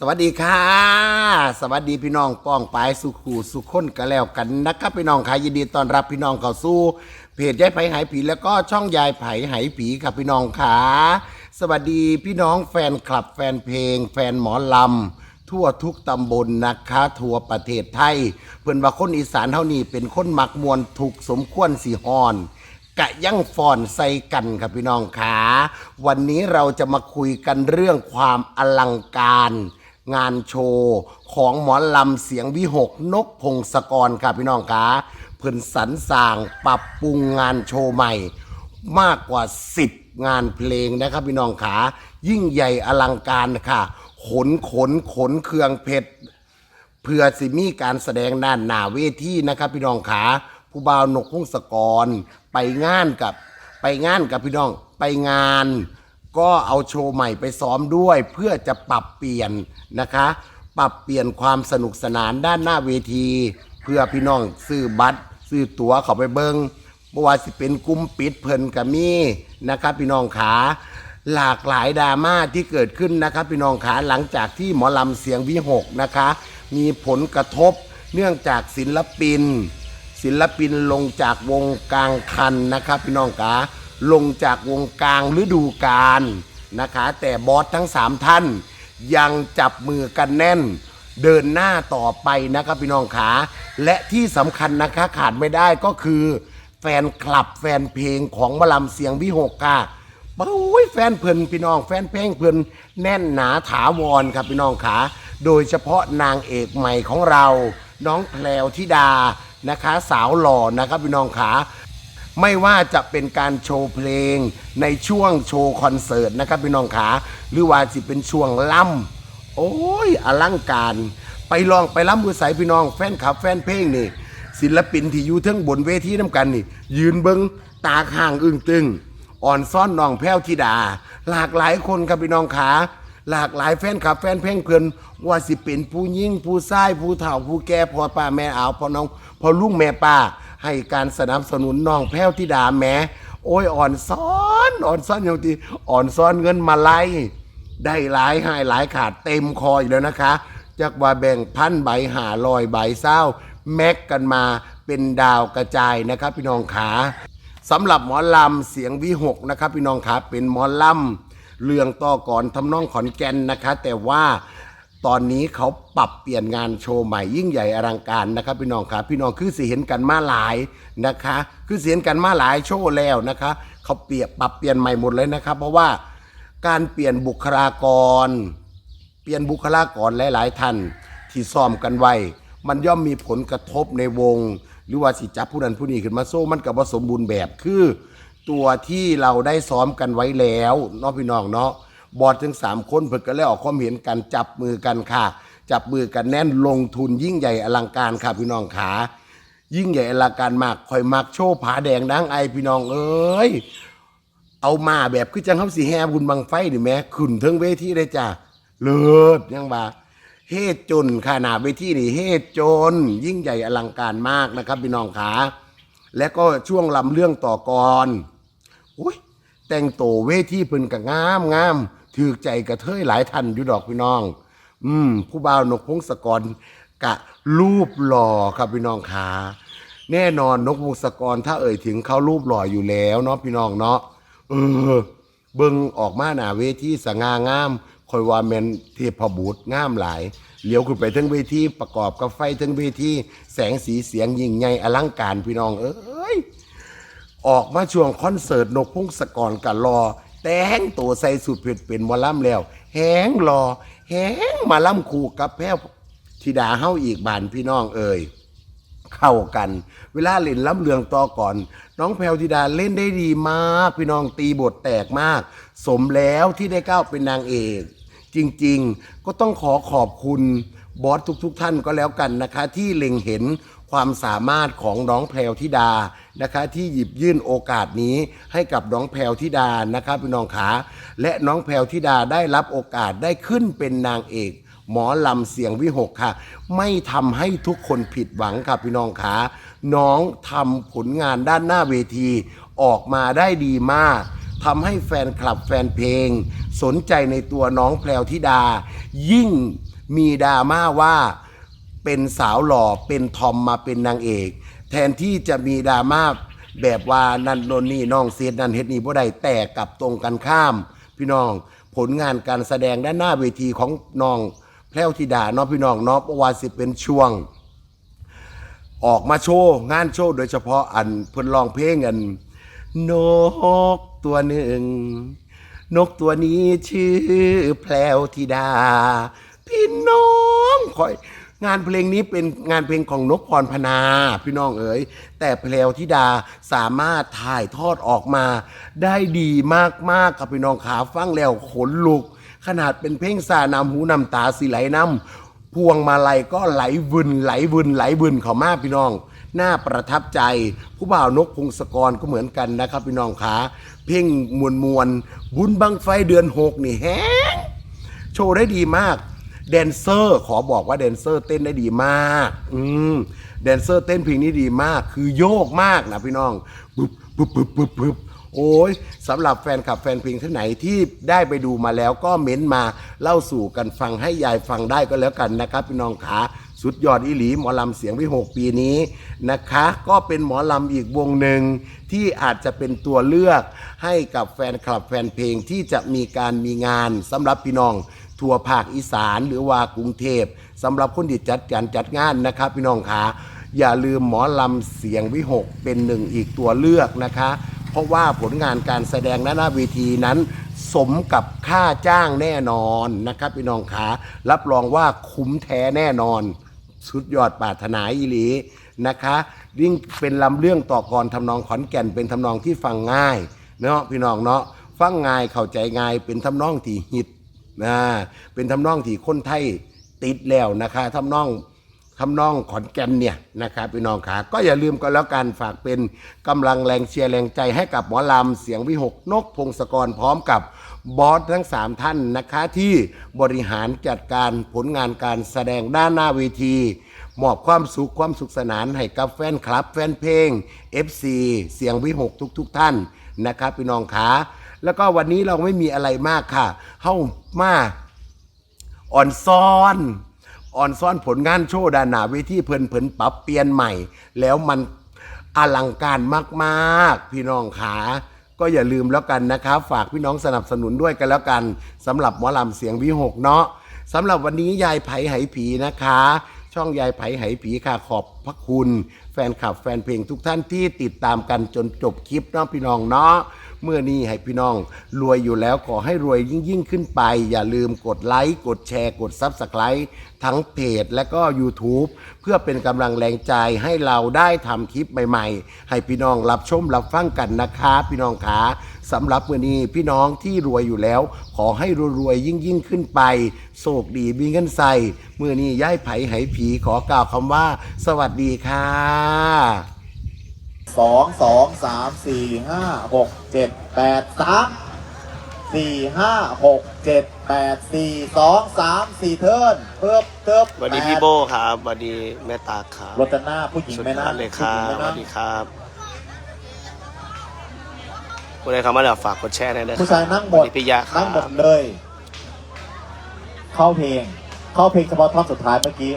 สวัสดีค่ะ สวัสดีพี่น้องป้องปายสุขูสุขคนกันแล้วกันนะครับพี่น้องค่ะยินดีต้อนรับพี่น้องเข้าสู่เพจยายไผ่หายผีแล้วก็ช่องยายไผ่หายผีครับพี่น้องค่ะสวัสดีพี่น้องแฟนคลับแฟนเพลง แฟนหมอลำทั่วทุกตำบลนะคะทั่วประเทศไทย เพื่อนว่าคนอีสานเท่านี้เป็นคนมักมวลถูกสมควรสีฮอนกะยั่งฟอนใส่กันครับพี่น้องขาวันนี้เราจะมาคุยกันเรื่องความอลังการ งานโชว์ของหมอลำเสียงวิหกนกพงศกรครับพี่น้องขาเพิ่นสรรสร้างปรับปรุงงานโชว์ใหม่ มากกว่า 10 งานเพลงนะครับพี่น้องขายิ่งใหญ่อลังการค่ะ ขนขนขนเครื่องเพชรเพื่อสิมีการแสดงด้านหน้าเวทีนะครับพี่น้องขาผู้บ่าวนกพงศกร ไปงานกับไปงานกับพี่น้องไปงาน ก็เอาโชว์ใหม่ไปซ้อมด้วย เพื่อจะปรับเปลี่ยนนะคะ ปรับเปลี่ยนความสนุกสนานด้านหน้าเวที เพื่อพี่น้องซื้อบัตรซื้อตั๋วเขาไปเบิงเมื่อวานสิเป็นกลุ่มปิดเพิ่นกับมีนะครับพี่น้องขาหลากหลายดราม่าที่เกิดขึ้นนะครับพี่น้องขาหลังจากที่หมอลำเสียงวิหกนะคะ มีผลกระทบเนื่องจากศิลปิน ศิลปินลงจากวงกลางคันนะครับพี่น้องขา ลงจากวงกลางฤดูกาลนะคะ แต่บอสทั้งสามท่าน ยังจับมือกันแน่น เดินหน้าต่อไปนะครับพี่น้องขา และที่สำคัญนะคะขาดไม่ได้ก็คือ แฟนคลับแฟนเพลงของมอลำเสียงวิหกค่ะโอ้ยแฟนเพลินพี่น้องแฟนเพลงเพลินแน่นหนาถาวรครับพี่น้องขาโดยเฉพาะนางเอกใหม่ของเรา น้องแพลวธิดานะคะ สาวหล่อนะครับพี่น้องขา ไม่ว่าจะเป็นการโชว์เพลงในช่วงโชว์คอนเสิร์ตนะครับพี่น้องขาหรือว่าจะเป็นช่วงล่ำโอ้ยอลังการ ไปลองไปล่ำมือใสพี่น้องแฟนคลับแฟนเพลงนี่ ศิลปินที่อยู่เทั้งบนเวทีน้ำกันนี่ ยืนเบิงตาข้างอึ้งตึงอ่อนซ่อนน้องแพ้วธิดา หลากหลายคนครับพี่น้องขาหลากหลายแฟนคลับแฟนเพลงเพื่อนว่าสิเป็นผู้ยิ่งผู้ชายผู้เฒ่าผู้แก่พ่อป้าแม่อาวพ่อน้องพ่อลุงแม่ป้า ให้การสนับสนุนน้องแพ้วธิดาแหม้โอ้ยอ่อนซ้อนอ่อนซ้อนอย่างที่อ่อนซ้อนเงินมาไล่ได้หลายให้หลายขาดเต็มคออีกแล้วนะคะจากว่าแบ่งพันใบหาลอยใบเศร้า แม็กกันมาเป็นดาวกระจายนะครับ พี่น้องขาสำหรับหมอลำเสียงวิหกนะครับ พี่น้องครับเป็นหมอลำเรื่องต่อก่อนทำนองขอนแก่นนะคะ แต่ว่า ตอนนี้เขาปรับเปลี่ยนงานโชว์ใหม่ยิ่งใหญ่อลังการนะครับ พี่น้องครับพี่น้องคือสิเห็นกันมาหลายนะคะ คือสิเห็นกันมาหลายโชว์แล้วนะคะ เขาเปลี่ยนปรับเปลี่ยนใหม่หมดเลยนะครับ เพราะว่าการเปลี่ยนบุคลากร เปลี่ยนบุคลากรหลาย ๆ ท่านที่ซ้อมกันไว้มันย่อมมีผลกระทบในวง หรือว่าสิจับผู้นั้นผู้นี้ขึ้นมาโซ่มันกับว่าสมบูรณ์แบบคือ ตัวที่เราได้ซ้อมกันไว้แล้วเนาะพี่น้องเนาะ บอดถึงสามคนเพิ่นก็เลยออกความเห็นกันจับมือกันค่ะ จับมือกันแน่นลงทุนยิ่งใหญ่อลังการค่ะพี่น้องขายิ่งใหญ่อลังการมากคอยมักโชว์ผาแดงดังไอพี่น้องเอ้ยเอามาแบบคือจังเขาสีแฮบุญบังไฟนี่แม่ขึ้นเทิงเวทีได้จ้ะเลิศยังว่าเฮจนขนาดเวทีนี่เฮจน ยิ่งใหญ่อลังการมากนะครับพี่น้องขาและก็ช่วงลำเรื่องต่อกรอุ้ยแต่งโตวเวทีเพิ่นก็งามงาม ถือใจกระเทยหลายทันอยู่ดอกพี่น้อง อืม ผู้บ่าวนกพงศกรกะรูปหล่อครับพี่น้องขาแน่นอนนกพงศกรถ้าเอ่ยถึงเขารูปหล่ออยู่แล้วเนาะพี่น้องเนาะเออเบิ่งออกมาหน้าเวทีสง่างามคอยว่าแมนเทพบุตรงามหลายเลี้ยวขึ้นไปทั้งเวทีประกอบกับไฟทั้งเวทีแสงสีเสียงยิ่งใหญ่อลังการพี่น้องเอ้ยออกมาช่วงคอนเสิร์ตนกพงศกรกันรอ แต่งตัวใส่สุดเผ็ดเป็นหมอลำแล้ว แหงรอ แหงมาล่ำคู่กับแพ้ธิดาเฮาอีกบานพี่น้องเอ่ยเข้ากัน เวลาเล่นล้ำเรืองต่อก่อน น้องแพรวธิดาเล่นได้ดีมาก พี่น้องตีบทแตกมาก สมแล้วที่ได้ก้าวเป็นนางเอก จริงๆ ก็ต้องขอขอบคุณบอสทุก ๆ ท่านก็แล้วกันนะคะ ที่เล็งเห็น ความสามารถของน้องแพรวธิดานะคะที่หยิบยื่นโอกาสนี้ให้กับน้องแพรวธิดานะคะพี่น้องขาและน้องแพรวธิดาได้รับโอกาสได้ขึ้นเป็นนางเอก หมอลำเสียงวิหกค่ะ ไม่ทำให้ทุกคนผิดหวังค่ะพี่น้องขาน้องทำผลงานด้านหน้าเวทีออกมาได้ดีมากทำให้แฟนคลับแฟนเพลง สนใจในตัวน้องแพรวธิดา ยิ่งมีดราม่าว่า เป็นสาวหล่อเป็นทอมมาเป็นนางเอก แทนที่จะมีดราม่าแบบว่านันนนนี่น้องเสียดนันเฮ็ดนี่บ่ได้แต่กลับตรงกันข้าม พี่น้องผลงานการแสดงด้านหน้าเวทีของน้องแพรวธิดาเนาะพี่น้องเนาะเพระว่าสิเป็นช่วง ออกมาโชว์งานโชว์โดยเฉพาะอันเพิ่นร้องเพลงอันนกตัวหนึ่ง นกตัวนี้ชื่อแพรวธิดา พี่น้องคอย งานเพลงนี้เป็นงานเพลงของนกพรพนาพี่น้องเอ๋ยแต่แพรวธิดาสามารถถ่ายทอดออกมา ได้ดีมากๆกับพี่น้องขาฟังแล้วขนลุก ขนาดเป็นเพลงสานำหูนำตาสิไหลน้ำพวงมาลัยก็ไหลวึนไหลวึนไหลวึนเขามาพี่น้องน่าประทับใจผู้บ่าวนกพงศกรก็เหมือนกันนะครับ พี่น้องขาเพลงมวลมวลบุญบังไฟเดือนหกนี่แฮงโชว์ได้ดีมาก แดนเซอร์ขอบอกว่าแดนเซอร์เต้นได้ดีมาก อืมแดนเซอร์เต้นเพลงนี้ดีมาก คือโยกมากนะพี่น้องปึ๊บปึ๊บปึ๊บปึ๊บปึ๊บโอ้ยสำหรับแฟนคลับแฟนเพลงท่านไหนที่ได้ไปดูมาแล้วก็เม้นมาเล่าสู่กันฟังให้ยายฟังได้ก็แล้วกันนะครับ พี่น้องขาสุดยอดอีหลีหมอลำเสียงวิหกปีนี้นะคะ ก็เป็นหมอลำอีกวงหนึ่งที่อาจจะเป็นตัวเลือกให้กับแฟนคลับแฟนเพลงที่จะมีการมีงานสำหรับพี่น้อง ทั่วภาคอีสานหรือว่ากรุงเทพสำหรับคนที่จัดการจัดงานนะครับ พี่น้องคะอย่าลืมหมอลำเสียงวิหกเป็นหนึ่งอีกตัวเลือกนะคะ เพราะว่าผลงานการแสดงหน้าเวทีนั้นสมกับค่าจ้างแน่นอนนะครับพี่น้องคะรับรองว่าคุ้มแท้แน่นอนสุดยอดปรารถนาอีหลีนะคะยิ่งเป็นลำเรื่องต่อกรทำนองขอนแก่นเป็นทำนองที่ฟังง่ายเนาะพี่น้องเนาะฟังง่ายเข้าใจง่ายเป็นทำนองที่ฮิต นะเป็นทำนองที่คนไทยติดแล้วนะคะทำนองทำนองขอนแก่นเนี่ยนะครับพี่น้องขาก็อย่าลืมก็แล้วกันฝากเป็นกำลังแรงเชียร์แรงใจให้กับหมอลำเสียงวิหกนกพงศกรพร้อมกับบอสทั้ง 3 ท่านนะคะที่บริหารจัดการผลงานการแสดงด้านหน้าเวทีมอบความสุขความสุขสนานให้กับแฟนคลับ แฟนเพลง FC เสียงวิหกทุกๆทท่านนะครับพี่น้องขา แล้วก็วันนี้เราไม่มีอะไรมากค่ะ เข้ามาอ่อนซ้อนอ่อนซ้อนผลงานโชว์ดานาเวทีเพิ่นเพิ่นปรับเปลี่ยนใหม่ แล้วมันอลังการมากๆ พี่น้องขาก็อย่าลืมแล้วกันนะครับ ฝากพี่น้องสนับสนุนด้วยกันแล้วกันสำหรับหมอลำเสียงวิหกเนาะสำหรับวันนี้ยายไผ่ไหผีนะคะ ช่องยายไผ่ไหผีค่ะขอบพระคุณ แฟนคลับแฟนเพลงทุกท่านที่ติดตามกันจนจบคลิปเนาะพี่น้องเนาะ เมื่อนี้ให้พี่น้อง รวยอยู่แล้วขอให้รวยยิ่งยิ่งขึ้นไป อย่าลืมกดไลค์ กดแชร์ กดซับสไคร b ์ทั้งเพจและก็ YouTube เพื่อเป็นกำลังแรงใจให้เราได้ทำคลิปใหม่ๆ ให้พี่น้องรับชมรับฟังกันนะคะ พี่น้องขาสำหรับเมื่อนี้พี่น้องที่รวยอยู่แล้ว ขอให้รวยๆยิ่งยิ่งขึ้นไปโศกดีมีเงินใส่เมื่อนี้ย้ายไผ่ไหผีขอกล่าวคำว่า สวัสดีค่ะ สองสองสามสี่ห้าหกเจ็ดแปดสามสี่ห้าหกเจ็ดแปดสี่สองสามสี่เทิร์นเพิ่มเทิบสวัสดีพี่โบครับสวัสดีแม่ตาครับรจนาผู้หญิงสุดไหมยนะอดเลยครับผู้หญิงไหมสวันะสดีครับผู้ใดเข้ามาเดี๋ยวฝากกดแชร์ให้ด้วยผู้ชายนั่งหมสวัดสดีพี่ยะครันั่บงหมดเลย เข้าเพลง เข้าเพลงเฉพาะท่อนสุดท้ายเมื่อกี้